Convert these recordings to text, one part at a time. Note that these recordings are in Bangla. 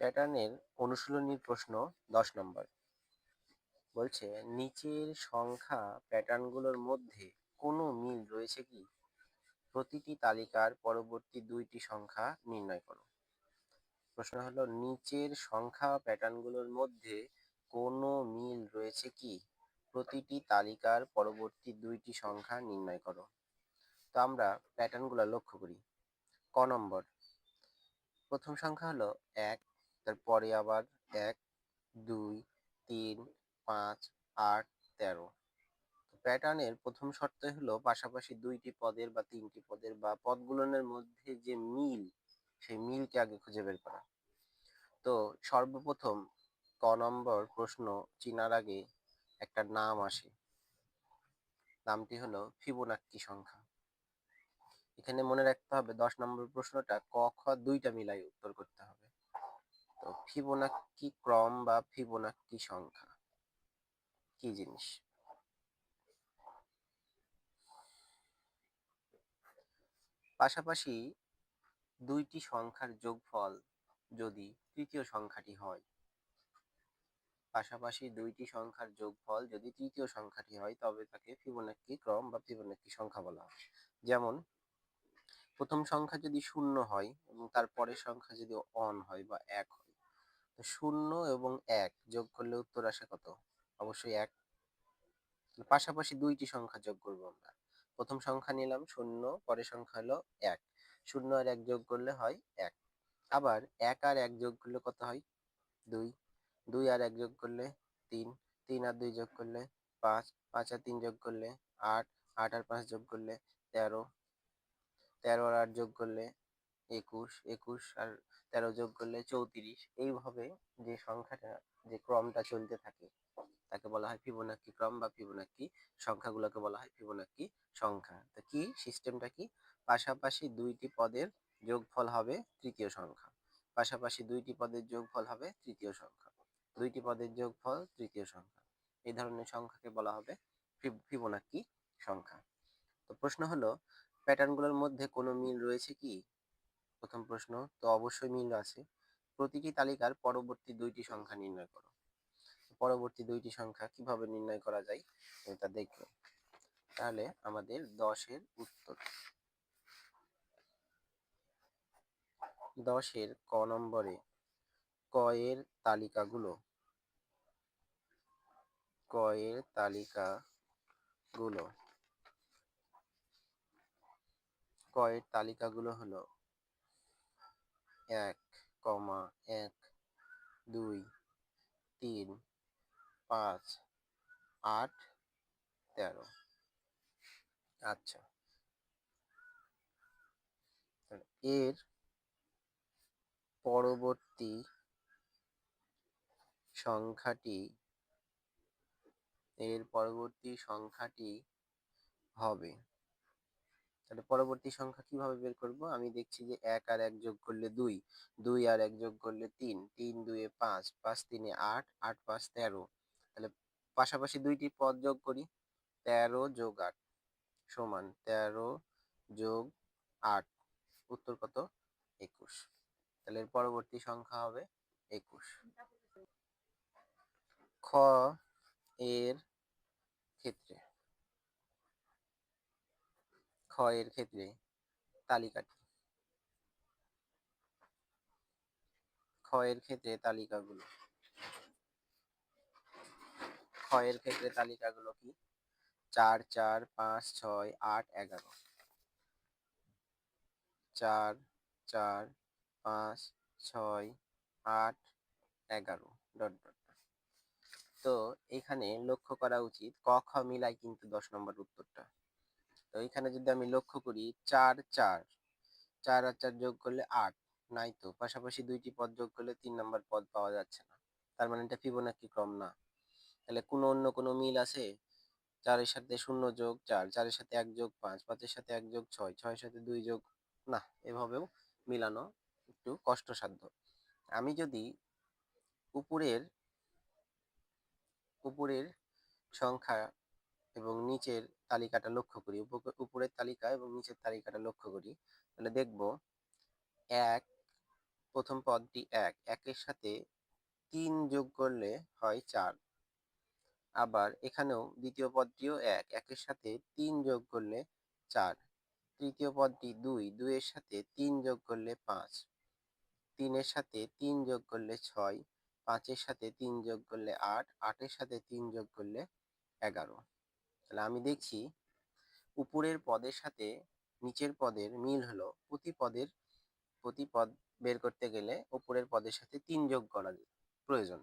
প্যাটার্নের অনুশীলনীর প্রশ্ন দশ নম্বর। বলছে, নিচের সংখ্যা প্যাটার্নগুলোর মধ্যে কোনো মিল রয়েছে কি? প্রতিটি তালিকার পরবর্তী দুইটি সংখ্যা নির্ণয় করো। প্রশ্ন হলো, নিচের সংখ্যা প্যাটার্নগুলোর মধ্যে কোনো মিল রয়েছে কি? প্রতিটি তালিকার পরবর্তী দুইটি সংখ্যা নির্ণয় করো। তো আমরা প্যাটার্নগুলো লক্ষ্য করি। ক নম্বর, প্রথম সংখ্যা হলো এক তারপরে আবার এক, দুই, তিন, পাঁচ, আট, তেরো। প্যাটার্নের প্রথম শর্ত হলো পাশাপাশি দুইটি পদের বা তিনটি পদের বা পদগুলোনের মধ্যে যে মিল, সেই মিলকে আগে খুঁজে বের করা। তো সর্বপ্রথম ক নম্বর প্রশ্ন চিনার আগে একটা নাম আসে। নামটি হলো ফিবোনাক্কি সংখ্যা। এখানে মনে রাখতে হবে দশ নম্বর প্রশ্নটা ক, খ দুইটা মিলাই উত্তর করতে হবে। তো ফিবোনাক্কি ক্রম বা ফিবোনাক্কি সংখ্যা, কি জিনিস? পাশাপাশি দুইটি সংখ্যার যোগফল যদি তৃতীয় সংখ্যাটি হয়, পাশাপাশি দুইটি সংখ্যার যোগফল যদি তৃতীয় সংখ্যাটি হয়, তবে তাকে ফিবোনাক্কি ক্রম বা ফিবোনাক্কি সংখ্যা বলা হয়। যেমন, প্রথম সংখ্যা যদি শূন্য হয় এবং তার পরের সংখ্যা যদি অন হয় বা এক হয় শূন্য এবং এক যোগ করলে উত্তর আসে কত? অবশ্যই এক। পাশাপাশি দুইটি সংখ্যা যোগ করব আমরা। প্রথম সংখ্যা নিলাম শূন্য, পরের সংখ্যা হলো এক। শূন্য আর এক যোগ করলে হয় এক। আবার এক আর এক যোগ করলে কত হয়? দুই। দুই আর এক যোগ করলে তিন। তিন আর দুই যোগ করলে পাঁচ। পাঁচ আর তিন যোগ করলে আট। আট আর পাঁচ যোগ করলে তেরো। তেরো আর আট যোগ করলে একুশ। একুশ আর তেরো যোগ করলে চৌত্রিশ। এইভাবে যে সংখ্যাটা, যে ক্রমটা চলতে থাকে, তাকে বলা হয় ফিবোনাক্কি ক্রম বা ফিবোনাক্কি সংখ্যাগুলোকে বলা হয় ফিবোনাক্কি সংখ্যা। তো কি? সিস্টেমটা কি? পাশাপাশি দুইটি পদের যোগফল হবে তৃতীয় সংখ্যা। পাশাপাশি দুইটি পদের যোগফল হবে তৃতীয় সংখ্যা। দুইটি পদের যোগফল তৃতীয় সংখ্যা। এই ধরনের সংখ্যাকে বলা হবে ফিবোনাক্কি সংখ্যা। তো প্রশ্ন হলো প্যাটার্নগুলোর মধ্যে কোনো মিল রয়েছে কি? প্রথম প্রশ্ন, তো অবশ্যই মিল আছে। প্রতিটি তালিকার পরবর্তী দুইটি সংখ্যা নির্ণয় করো। পরবর্তী দুইটি সংখ্যা কীভাবে নির্ণয় করা যায়, এটা দেখব। তাহলে আমাদের দশের উত্তর। দশের ক নম্বরে কয়ের তালিকাগুলো। কয়ের তালিকাগুলো। কয়ের তালিকাগুলো হলো এক কমা এক, দুই, তিন, পাঁচ, আট, তেরো। আচ্ছা। এর পরবর্তী সংখ্যাটি, এর পরবর্তী সংখ্যাটি হবে তাহলে পরবর্তী সংখ্যা কীভাবে বের করব? আমি দেখছি যে এক আর এক যোগ করলে দুই দুই আর এক যোগ করলে তিন তিন দুয়ে পাঁচ পাঁচ তিনে আট আট পাঁচ তেরো। তাহলে পাশাপাশি দুইটি পদ যোগ করি, তেরো যোগ আট সমান তেরো যোগ আট, উত্তর কত? একুশ। তাহলে পরবর্তী সংখ্যা হবে একুশ। খ এর ক্ষেত্রে এর ক্ষেত্রে তালিকাটি। ক্ষয়ের ক্ষেত্রে তালিকাগুলো। ক্ষয়ের ক্ষেত্রে তালিকাগুলো কি? চার চার, পাঁচ, ছয়, আট, এগারো। চার চার, পাঁচ, ছয়, আট, এগারো। Dot dot. তো এখানে লক্ষ্য করা উচিত, ক, খ মিলাই কিন্তু দশ নম্বর উত্তরটা। তো এখানে যদি আমি লক্ষ্য করি চার চার চার আর চার যোগ করলে আট, নাই তো? পাশাপাশি দুইটি পদ যোগ করলে তিন নম্বর পদ পাওয়া যাচ্ছে না। তার মানে এটা ফিবোনাক্কি ক্রম না। তাহলে কোনো অন্য কোনো মিল আছে? চারের সাথে শূন্য যোগ চার, চারের সাথে এক যোগ পাঁচ, পাঁচের সাথে এক যোগ ছয়, ছয়ের সাথে দুই যোগ না, এভাবেও মিলানো একটু কষ্টসাধ্য। আমি যদি উপরের উপরের সংখ্যা এবং নিচের তালিকাটা লক্ষ্য করি উপরের তালিকা এবং নিচের তালিকাটা লক্ষ্য করি। তাহলে দেখব, এক, প্রথম পদটি এক, একের সাথে তিন যোগ করলে হয় চার। আবার এখানেও দ্বিতীয় পদটিও এক, একের সাথে তিন যোগ করলে চার। তৃতীয় পদটি দুই, দুইয়ের সাথে তিন যোগ করলে পাঁচ। তিনের সাথে তিন যোগ করলে ছয়, পাঁচের সাথে তিন যোগ করলে আট, আটের সাথে তিন যোগ করলে এগারো। তাহলে আমি দেখছি উপরের পদের সাথে নিচের পদের মিল হলো। প্রতি পদের, প্রতি পদ বের করতে গেলে উপরের পদের সাথে তিন যোগ করা প্রয়োজন।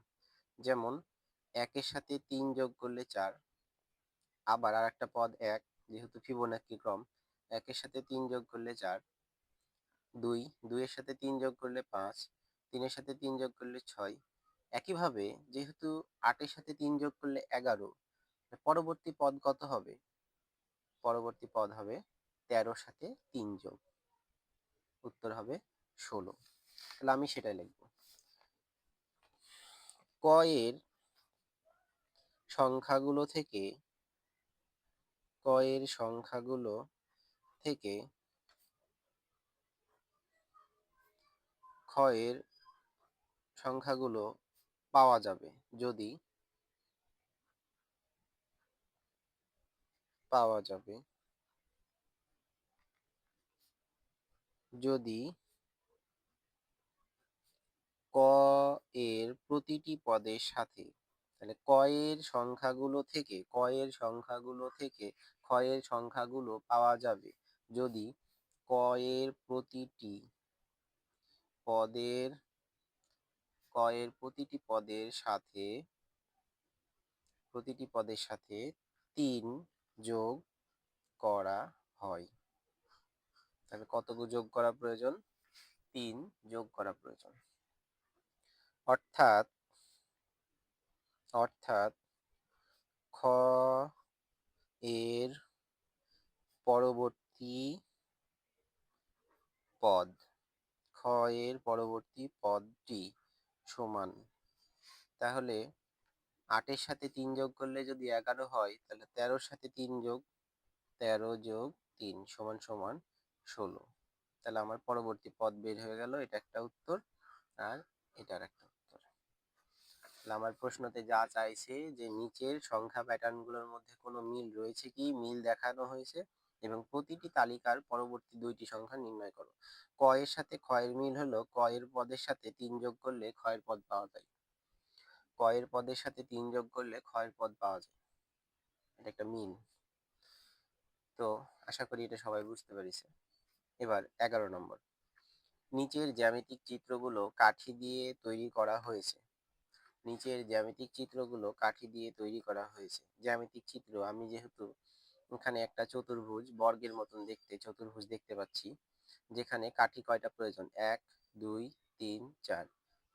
যেমন একের সাথে তিন যোগ করলে চার, আবার আর একটা পদ এক, যেহেতু ফিবোনাক্কি ক্রম, একের সাথে তিন যোগ করলে চার, দুই, দুইয়ের সাথে তিন যোগ করলে পাঁচ, তিনের সাথে তিন যোগ করলে ছয়। একইভাবে যেহেতু আটের সাথে তিন যোগ করলে এগারো পরবর্তী পদ কত হবে? পরবর্তী পদ হবে তেরোর সাথে তিন যোগ। উত্তর হবে ষোলো। তাহলে আমি সেটাই লিখব। ক এর সংখ্যাগুলো থেকে, ক এর সংখ্যাগুলো থেকে ক্ষয়ের সংখ্যাগুলো পাওয়া যাবে যদি পাওয়া যাবে। যদি ক এর প্রতিটি পদের সাথে, তাহলে ক এর সংখ্যাগুলো থেকে, ক এর সংখ্যাগুলো থেকে খ এর সংখ্যাগুলো পাওয়া যাবে। যদি ক এর প্রতিটি পদের, ক এর প্রতিটি পদের সাথে, প্রতিটি পদের সাথে তিন যোগ করা হয়। তাহলে কত যোগ করা প্রয়োজন? তিন যোগ করা প্রয়োজন। অর্থাৎ অর্থাৎ খ এর পরবর্তী পদ, খ এর পরবর্তী পদটি সমান। তাহলে আটের সাথে তিন যোগ করলে যদি এগারো হয়, তাহলে তেরোর সাথে তিন যোগ, তেরো যোগ তিন সমান সমান ষোলো। তাহলে আমার পরবর্তী পদ বের হয়ে গেল, এটা একটা উত্তর আর এটার একটা উত্তর। তাহলে আমার প্রশ্নতে যা চাইছে যে নিচের সংখ্যা প্যাটার্নগুলোর মধ্যে কোনো মিল রয়েছে কি? মিল দেখানো হয়েছে এবং প্রতিটি তালিকার পরবর্তী দুইটি সংখ্যা নির্ণয় করো। ক এর সাথে ক্ষয়ের মিল হলো, ক এর পদের সাথে তিন যোগ করলে ক্ষয়ের পদ পাওয়া যায়। ক এর পদের সাথে তিন যোগ করলে ক্ষয়ের পদ পাওয়া যায়। এটা একটা মিল তো আশা করি এটা সবাই বুঝতে পেরেছে। এবার এগারো নম্বর। নিচের জ্যামিতিক চিত্রগুলো কাঠি দিয়ে তৈরি করা হয়েছে। নিচের জ্যামিতিক চিত্রগুলো কাঠি দিয়ে তৈরি করা হয়েছে। জ্যামিতিক চিত্র, আমি যেহেতু এখানে একটা চতুর্ভুজ, বর্গের মতন দেখতে, চতুর্ভুজ দেখতে পাচ্ছি, যেখানে কাঠি কয়টা প্রয়োজন? এক, দুই, তিন, চার।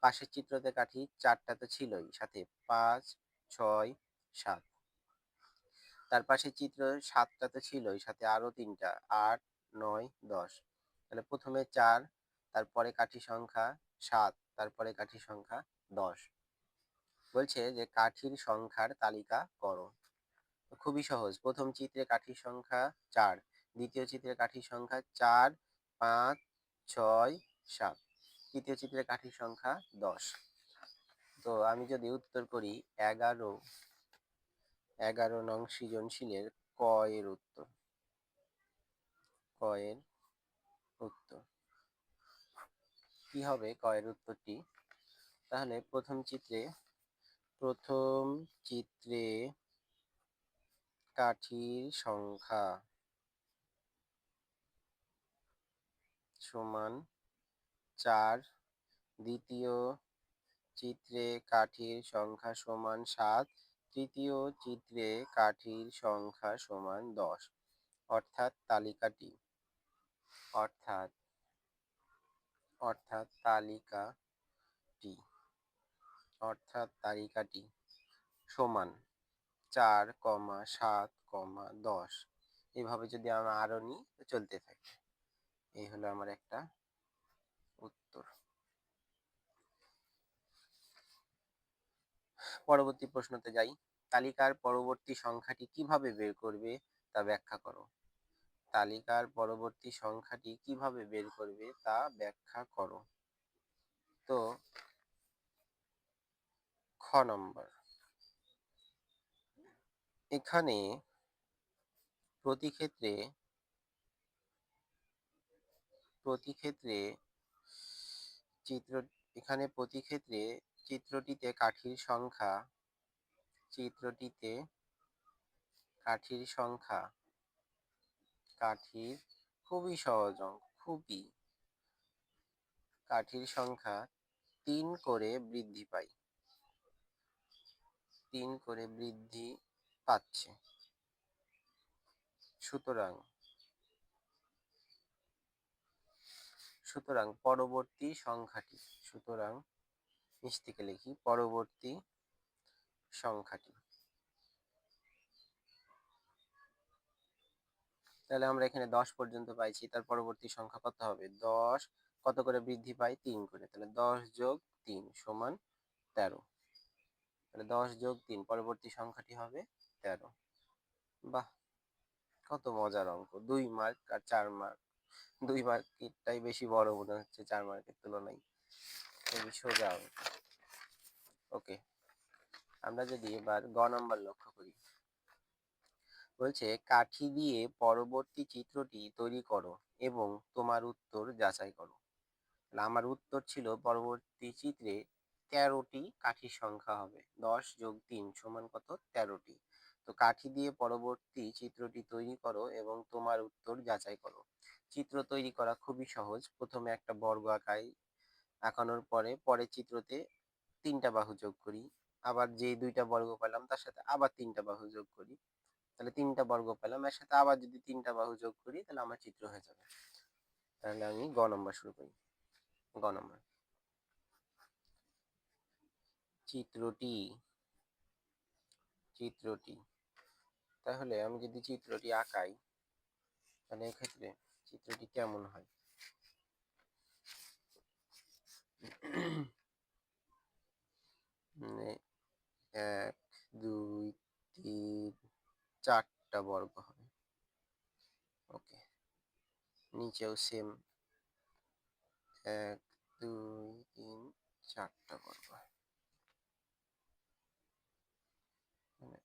পাশের চিত্রতে কাঠি চারটা তো ছিলই, সাথে পাঁচ, ছয়, সাত। তার পাশে চিত্র সাতটা তো ছিলই, সাথে আরও তিনটা, আট, নয়, দশ। তাহলে প্রথমে চার, তারপরে কাঠি সংখ্যা সাত, তারপরে কাঠি সংখ্যা দশ। বলছে যে কাঠির সংখ্যার তালিকা করো। খুবই সহজ। প্রথম চিত্রে কাঠির সংখ্যা চার, দ্বিতীয় চিত্রে কাঠির সংখ্যা চার, পাঁচ, ছয়, সাত। তৃতীয় চিত্রে কাঠির সংখ্যা দশ। তো আমি যদি উত্তর করি, এগারো এগারো নং সৃজনশীলের ক এর উত্তর। ক এর উত্তর। কি হবে ক এর উত্তরটি? তাহলে প্রথম চিত্রে প্রথম চিত্রে কাঠির সংখ্যা সমান চার। দ্বিতীয় চিত্রে কাঠির সংখ্যা সমান সাত। তৃতীয় চিত্রে কাঠির সংখ্যা সমান দশ। অর্থাৎ তালিকাটি। অর্থাৎ অর্থাৎ তালিকাটি। অর্থাৎ তালিকাটি সমান চার কমা সাত কমা দশ। এভাবে যদি আমরা আরও নিই চলতে থাকে। এই হলো আমার একটা পরবর্তী প্রশ্নতে যাই। তালিকার পরবর্তী সংখ্যাটি কীভাবে বের করবে তা ব্যাখ্যা করো। তালিকার পরবর্তী সংখ্যাটি কীভাবে বের করবে তা ব্যাখ্যা করো। তো খ নম্বর। এখানে প্রতি ক্ষেত্রে প্রতি ক্ষেত্রে চিত্র, এখানে প্রতি ক্ষেত্রে চিত্রটিতে কাঠির সংখ্যা, চিত্রটিতে কাঠির সংখ্যা, কাঠির খুবই সহজ অঙ্ক, খুবই। কাঠির সংখ্যা তিন করে বৃদ্ধি পায় তিন করে বৃদ্ধি পাচ্ছে। সুতরাং সুতরাং পরবর্তী সংখ্যাটি, সুতরাং নিচ থেকে লিখি পরবর্তী সংখ্যাটি। তাহলে আমরা এখানে দশ পর্যন্ত পাইছি, তার পরবর্তী সংখ্যা কত হবে? দশ। কত করে বৃদ্ধি পায় তিন করে। তাহলে দশ যোগ তিন সমান তেরো। তাহলে দশ যোগ তিন, পরবর্তী সংখ্যাটি হবে তেরো। বাহ! কত মজার অঙ্ক। দুই মার্ক আর চার মার্ক দুই মার্কেরটাই বেশি বড় মনে হচ্ছে চার মার্কের তুলনায়। খুবই সোজা অঙ্ক ওকে। আমরা যদি এবার গ নম্বর লক্ষ্য করি। বলছে, কাঠি দিয়ে পরবর্তী চিত্রটি তৈরি করো এবং তোমার উত্তর যাচাই করো। আমার উত্তর ছিল পরবর্তী চিত্রে তেরোটি কাঠির সংখ্যা হবে। দশ যোগ তিন সমান কত? তেরোটি। তো কাঠি দিয়ে পরবর্তী চিত্রটি তৈরি করো এবং তোমার উত্তর যাচাই করো। চিত্র তৈরি করা খুবই সহজ। প্রথমে একটা বর্গ আঁকাই আঁকানোর পরে পরের চিত্রতে তিনটা বাহু যোগ করি। আবার যে দুইটা বর্গ পেলাম তার সাথে আবার তিনটা বাহু যোগ করি। তাহলে তিনটা বর্গ পেলাম, এর সাথে আবার যদি তিনটা বাহু যোগ করি তাহলে আমার চিত্র হয়ে যাবে। তাহলে আমি গ নম্বর শুরু করি। গ নম্বর। চিত্রটি। চিত্রটি। তাহলে আমি যদি চিত্রটি আঁকাই, তাহলে এক্ষেত্রে চিত্রটি কেমন হয় মানে এক দুই তিন চারটা বর্গ হবে। ওকে নিচেও সেম এক, দুই, তিন, চারটা বর্গ মানে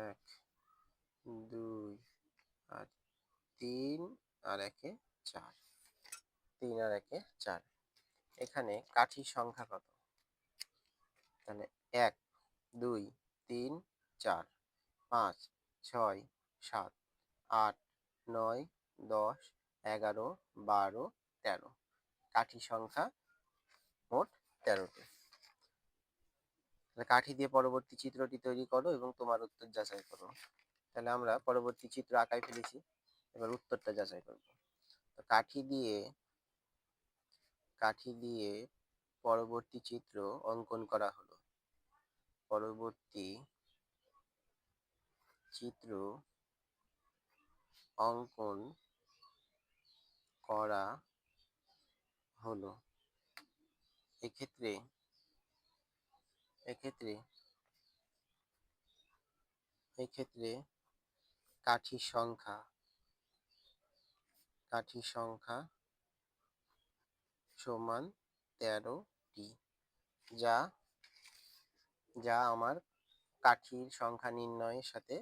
এক, দুই, আর তিন আর একে চার। তিন আর একে চার। এখানে কাঠির সংখ্যা কত? তাহলে এক, দুই, তিন, চার, পাঁচ, ছয় সাত, আট, নয়, দশ, এগারো, বারো, তেরো। কাঠি সংখ্যা মোট তেরোটি। কাঠি দিয়ে পরবর্তী চিত্রটি তৈরি করো এবং তোমার উত্তর যাচাই করো। তাহলে আমরা পরবর্তী চিত্র আঁকাই ফেলেছি, এবার উত্তরটা যাচাই করব। তো কাঠি দিয়ে কাঠি দিয়ে পরবর্তী চিত্র অঙ্কন করা হলো। পরবর্তী চিত্র অঙ্কন করা হলো। এক্ষেত্রে এক্ষেত্রে এক্ষেত্রে কাঠির সংখ্যা, কাঠি সংখ্যা সমান তেরোটি যা যা আমার কাঠির সংখ্যা নির্ণয়ের সাথে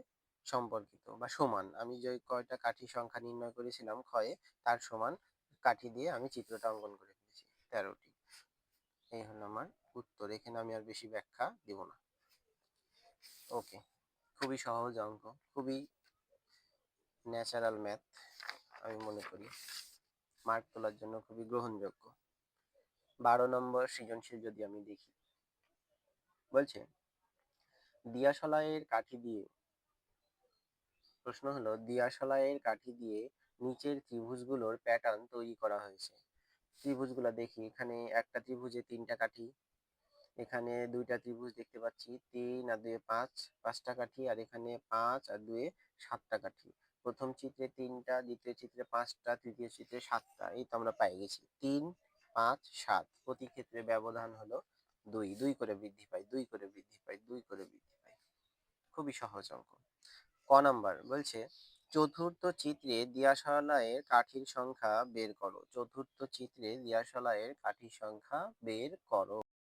সম্পর্কিত বা সমান। আমি যে কয়টা কাঠির সংখ্যা নির্ণয় করেছিলাম ক্ষয়ে, তার সমান কাঠি দিয়ে আমি চিত্রটা অঙ্কন করে ফেলেছি, তেরোটি। এই হলো আমার উত্তর, এখানে আমি আর বেশি ব্যাখ্যা দিব না। ওকে, খুবই সহজ অঙ্ক, খুবই ন্যাচারাল ম্যাথ, আমি মনে করি। মার্ক তোলার জন্য খুবই গ্রহণযোগ্য। বারো নম্বর সৃজনশীল যদি আমি দেখি। বলছে, দিয়াশলাইয়ের কাঠি দিয়ে প্রশ্ন হলো দিয়াশলাইয়ের কাঠি দিয়ে নিচের ত্রিভুজগুলোর প্যাটার্ন তৈরি করা হয়েছে। ত্রিভুজগুলো দেখি, এখানে একটা ত্রিভুজে তিনটা কাঠি, এখানে দুইটা ত্রিভুজ দেখতে পাচ্ছি, তিন আর দুয়ে পাঁচ, পাঁচটা কাঠি, আর এখানে পাঁচ আর দুয়ে সাতটা কাঠি। প্রথম চিত্রে তিনটা, দ্বিতীয় চিত্রে পাঁচটা, তৃতীয় চিত্রে সাতটা, এই তো আমরা পাই গেছি। তিন, পাঁচ, সাত, প্রতি ক্ষেত্রে ব্যবধান হলো দুই। দুই করে বৃদ্ধি পাই, দুই করে বৃদ্ধি পাই, দুই করে বৃদ্ধি পাই। খুবই সহজ অঙ্ক। ক নাম্বার বলছে, চতুর্থ চিত্রে দিয়াশালায়ের কাঠির সংখ্যা বের করো। চতুর্থ চিত্রে দিয়াশালায়ের কাঠির সংখ্যা বের করো।